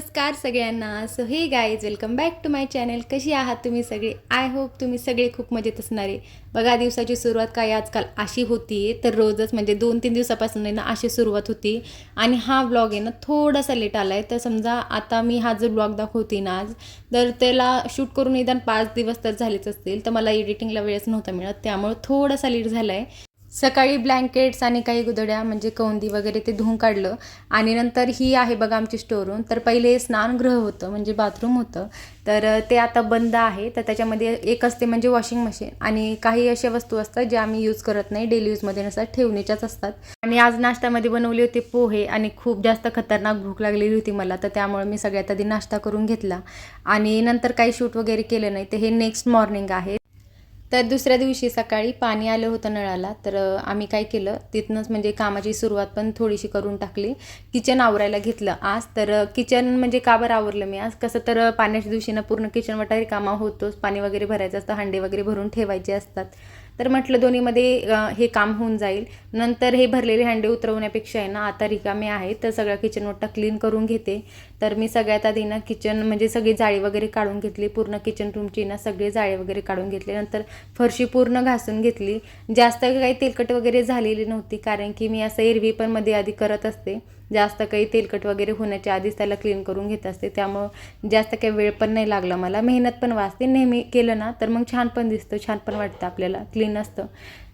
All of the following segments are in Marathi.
नमस्कार सगळ्यांना. So hey guys welcome back to my channel कशी आहात तुम्ही सगळे? आय होप तुम्ही सगळे खूप मजेत असणारे बघा दिवसाची सुरुवात काय आजकाल अशी होती तर रोजच म्हणजे दोन तीन दिवसापासून आहे ना अशी सुरुवात होती. आणि हा ब्लॉग आहे ना थोडासा लेट आला आहे तर समजा आता मी हा जो ब्लॉग दाखवते ना आज तर त्याला शूट करून निदान पाच दिवस तर झालेच असतील. तर मला एडिटिंगला वेळच नव्हता मिळत त्यामुळे थोडासा लेट झाला आहे सकाळी ब्लँकेट्स आणि काही गुदड्या म्हणजे कौंदी वगैरे ते धुवून काढलं. आणि नंतर ही आहे बघा आमची स्टोरूम तर पहिले स्नानगृह होतं म्हणजे बाथरूम होतं. तर ते आता बंद आहे. तर त्याच्यामध्ये एक असते म्हणजे वॉशिंग मशीन आणि काही अशा वस्तू असतात ज्या आम्ही यूज करत नाही डेली यूजमध्ये नसतात ठेवण्याच्याच असतात. आणि आज नाश्त्यामध्ये बनवले होते पोहे आणि खूप जास्त खतरनाक भूक लागलेली होती मला. तर त्यामुळे मी सगळ्यात आधी नाश्ता करून घेतला. आणि नंतर काही शूट वगैरे केलं नाही. तर हे नेक्स्ट मॉर्निंग आहे. तर दुसऱ्या दिवशी सकाळी पाणी आलं होतं नळाला तर आम्ही काय केलं तिथनंच म्हणजे कामाची सुरुवात पण थोडीशी करून टाकली. किचन आवरायला घेतलं आज तर किचन म्हणजे का बरं आवरलं मी आज? कसं तर पाण्याच्या दिवशीनं पूर्ण किचन वटारी कामा होतोच पाणी वगैरे भरायचं असतं हांडे वगैरे भरून ठेवायचे असतात. तर म्हटलं दोन्हीमध्ये हे काम होऊन जाईल. नंतर हे भरलेले हँडे उतरवण्यापेक्षा आहे ना आता रिकामे आहेत. तर सगळ्या किचन ओटा क्लीन करून घेते. तर मी सगळ्यात आधी ना किचन म्हणजे सगळी जाळी वगैरे काढून घेतली. पूर्ण किचन रूमची ना सगळी जाळी वगैरे काढून घेतली. नंतर फरशी पूर्ण घासून घेतली. जास्त काही तेलकट वगैरे झालेली नव्हती. कारण की मी असं एरवी पण मध्ये आधी करत असते. जास्त काही तेलकट वगैरे होण्याच्या आधीच त्याला क्लीन करून घेत असते. त्यामुळं जास्त काही वेळ पण नाही लागला मला. मेहनत पण वाचते. नेहमी केलं ना तर मग छान पण दिसतं. छान पण वाटतं आपल्याला. क्लीन असतं.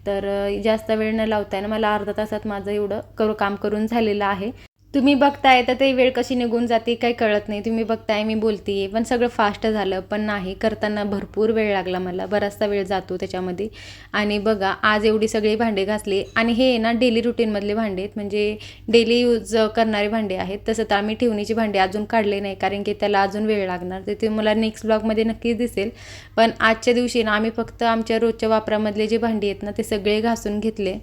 तर जास्त वेळ न लावता ना मला अर्धा तासात माझं एवढं करू काम करून झालेलं आहे. तुम्ही बघताय तर ते वेळ कशी निघून जाते काही कळत नाही. तुम्ही बघताय मी बोलते. पण सगळं फास्ट झालं पण नाही. करताना भरपूर वेळ लागला मला. बराचसा वेळ जातो त्याच्यामध्ये. आणि बघा आज एवढी सगळी भांडे घासले. आणि हे ना डेली रुटीनमधले भांडे आहेत. म्हणजे डेली यूज करणारे भांडे आहेत. तसं तर आम्ही ठेवणीचे भांडे अजून काढले नाही. कारण की त्याला अजून वेळ लागणार. तर ते मला नेक्स्ट ब्लॉगमध्ये नक्कीच दिसेल. पण आजच्या दिवशी ना आम्ही फक्त आमच्या रोजच्या वापरामधले जे भांडी आहेत ना ते सगळे घासून घेतले.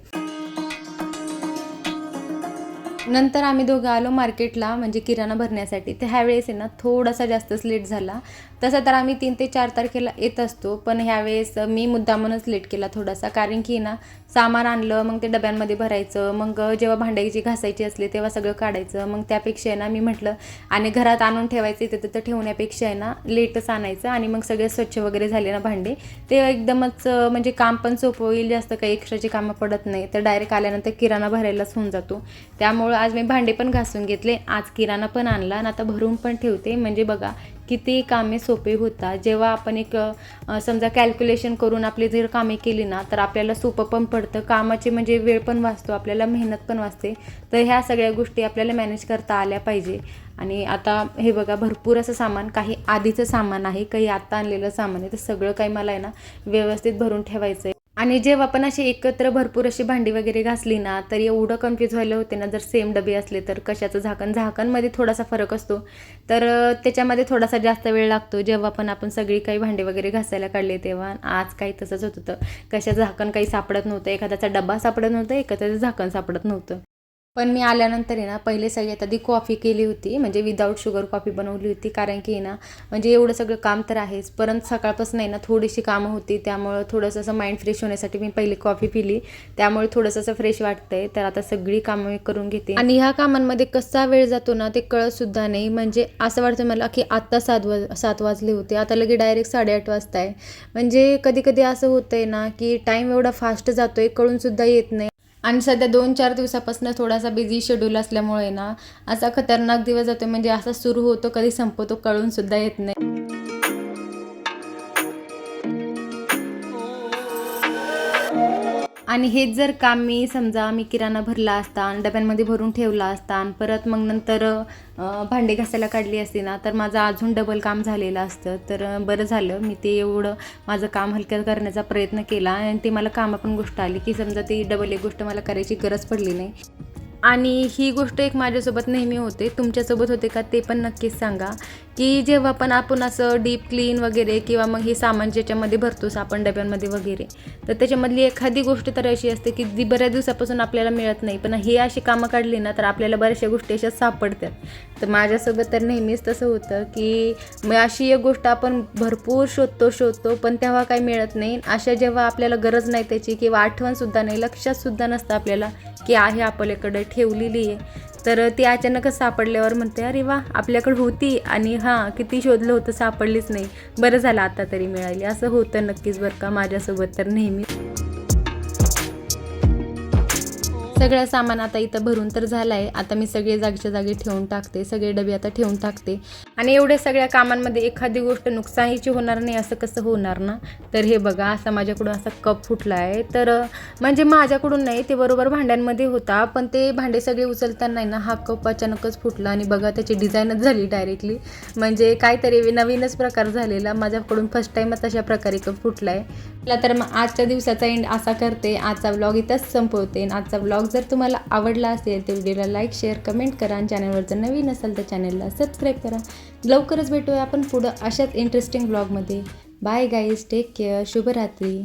नंतर आम्ही दोघं आलो मार्केटला म्हणजे किराणा भरण्यासाठी. तर ह्यावेळेस आहे ना थोडासा जास्तच लेट झाला. तसं तर आम्ही तीन ते चार तारखेला येत असतो पण ह्यावेळेस मी मुद्दामूनच लेट केला थोडासा. कारण की ना सामान आणलं मग ते डब्यांमध्ये भरायचं मग जेव्हा भांड्याची घासायची असली तेव्हा सगळं काढायचं. मग त्यापेक्षा आहे ना मी म्हटलं आणि घरात आणून ठेवायचं तिथं तर ठेवण्यापेक्षा आहे ना लेटच आणायचं. आणि मग सगळे स्वच्छ वगैरे झाले ना भांडे. ते एकदमच म्हणजे काम पण सोपं होईल जास्त काही एक्स्ट्राची कामं पडत नाही. तर डायरेक्ट आल्यानंतर किराणा भरायलाच होऊन जातो. त्यामुळं आज मी भांडे पण घासून घेतले. आज किराणा पण आणला आणि आता भरून पण ठेवते. म्हणजे बघा किती कामे सोपे होतात. जेव्हा आपण एक समजा कॅल्क्युलेशन करून आपली जर कामे केली ना तर आपल्याला सोपं पण पडतं. कामाचे म्हणजे वेळ पण वाचतो आपल्याला मेहनत पण वाचते. तर ह्या सगळ्या गोष्टी आपल्याला मॅनेज करता आल्या पाहिजे. आणि आता हे बघा भरपूर असं सामान काही आधीचं सामान आहे काही आत्ता आणलेलं सामान आहे. तर सगळं काही मला आहे ना व्यवस्थित भरून ठेवायचं आहे आणि जेव्हा पण अशी एकत्र भरपूर अशी भांडी वगैरे घासली ना तर एवढं कन्फ्यूज व्हायला होते ना जर सेम डबे असले तर कशाचं झाकण? झाकणमध्ये थोडासा फरक असतो. तर त्याच्यामध्ये थोडासा जास्त वेळ लागतो. जेव्हा पण आपण सगळी काही भांडी वगैरे घासायला काढले तेव्हा आज काही तसंच होत होतं. कशाचं झाकण काही सापडत नव्हतं. एखाद्याचा डबा सापडत नव्हतं एखाद्याचं झाकण सापडत नव्हतं. पण मी आल्यानंतर आहे ना पहिले सगळ्यात आधी कॉफी केली होती म्हणजे विदाऊट शुगर कॉफी बनवली होती कारण की आहे ना म्हणजे एवढं सगळं काम तर आहेच परंतु सकाळपासून आहे ना थोडीशी कामं होती त्यामुळं थोडंसं असं माइंड फ्रेश होण्यासाठी मी पहिली कॉफी पिली त्यामुळे थोडंसं असं फ्रेश वाटतंय तर आता सगळी कामं मी करून घेते. आणि ह्या कामांमध्ये कसा वेळ जातो ना ते कळतसुद्धा नाही म्हणजे असं वाटतं मला की आत्ता सात वाज सात वाजले होते आता लगे डायरेक्ट साडेआठ वाजता आहे म्हणजे कधी कधी असं होतंय ना की टाईम एवढा फास्ट जातोय आहे कळूनसुद्धा येत नाही. आणि सध्या दोन चार दिवसापासून थोडासा बिझी शेड्यूल असल्यामुळे ना असा खतरनाक दिवस जातो म्हणजे असा सुरू होतो कधी संपतो कळून सुद्धा येत नाही. आणि हेच जर काम मी समजा मी किराणा भरला असता आणि डब्यांमध्ये भरून ठेवला असता आणि परत मग नंतर भांडे घासायला काढली असती ना तर माझं अजून डबल काम झालेलं असतं. तर बरं झालं. मी ते एवढं माझं काम हलक्यात करण्याचा प्रयत्न केला आणि ते मला कामं पण गोष्ट आली की समजा ती डबल एक गोष्ट मला करायची गरज पडली नाही. आणि ही गोष्ट एक माझ्यासोबत नेहमी होते. तुमच्यासोबत होते का ते पण नक्कीच सांगा. की जेव्हा पण आपण असं डीप क्लीन वगैरे किंवा मग हे सामान ज्याच्यामध्ये भरतोस आपण डब्यांमध्ये वगैरे तर त्याच्यामधली एखादी गोष्ट तर अशी असते की जी बऱ्याच दिवसापासून आपल्याला मिळत नाही. पण हे अशी कामं काढली ना तर आपल्याला बऱ्याचशा गोष्टी अशा सापडतात. तर माझ्यासोबत तर नेहमीच तसं होतं की मग अशी एक गोष्ट आपण भरपूर शोधतो शोधतो पण तेव्हा काही मिळत नाही. अशा जेव्हा आपल्याला गरज नाही त्याची किंवा आठवणसुद्धा नाही लक्षातसुद्धा नसतं आपल्याला की आहे आपल्याकडे ठेवलेली आहे. तर ती अचानकच सापडल्यावर म्हणते अरे वा आपल्याकडे होती आणि हां किती शोधलं होतं सापडलीच नाही. बरं झालं आता तरी मिळाली. असं होतं नक्कीच बरं का माझ्यासोबत तर नेहमी. सगळं सामान आता इथं भरून तर झालं आहे आता मी सगळे जागच्या जागी ठेवून टाकते. सगळे डबे आता ठेवून टाकते. आणि एवढ्या सगळ्या कामांमध्ये एखादी गोष्ट नुकसानीची होणार नाही असं कसं होणार ना? तर हे बघा असा माझ्याकडून असा कप फुटला आहे तर म्हणजे माझ्याकडून नाही ते बरोबर भांड्यांमध्ये होता. पण ते भांडे सगळे उचलताना नाही ना हा कप अचानकच फुटला आणि बघा त्याची डिझाईनच झाली डायरेक्टली. म्हणजे काहीतरी नवीनच प्रकार झालेला. माझ्याकडून फर्स्ट टाईमच अशा प्रकारे कप फुटला आहे चला तर मग आजच्या दिवसाचा एंड असा करते. आजचा ब्लॉग इथंच संपवते. आणि आजचा व्लॉग जर तुम्हाला आवडला असेल तर व्हिडिओला लाईक शेअर कमेंट करा. आणि चॅनलवर जर नवीन असेल तर चॅनलला सबस्क्राईब करा. लवकरच भेटूया आपण पुढं अशाच इंटरेस्टिंग व्लॉगमध्ये बाय गाईज टेक केअर शुभरात्री.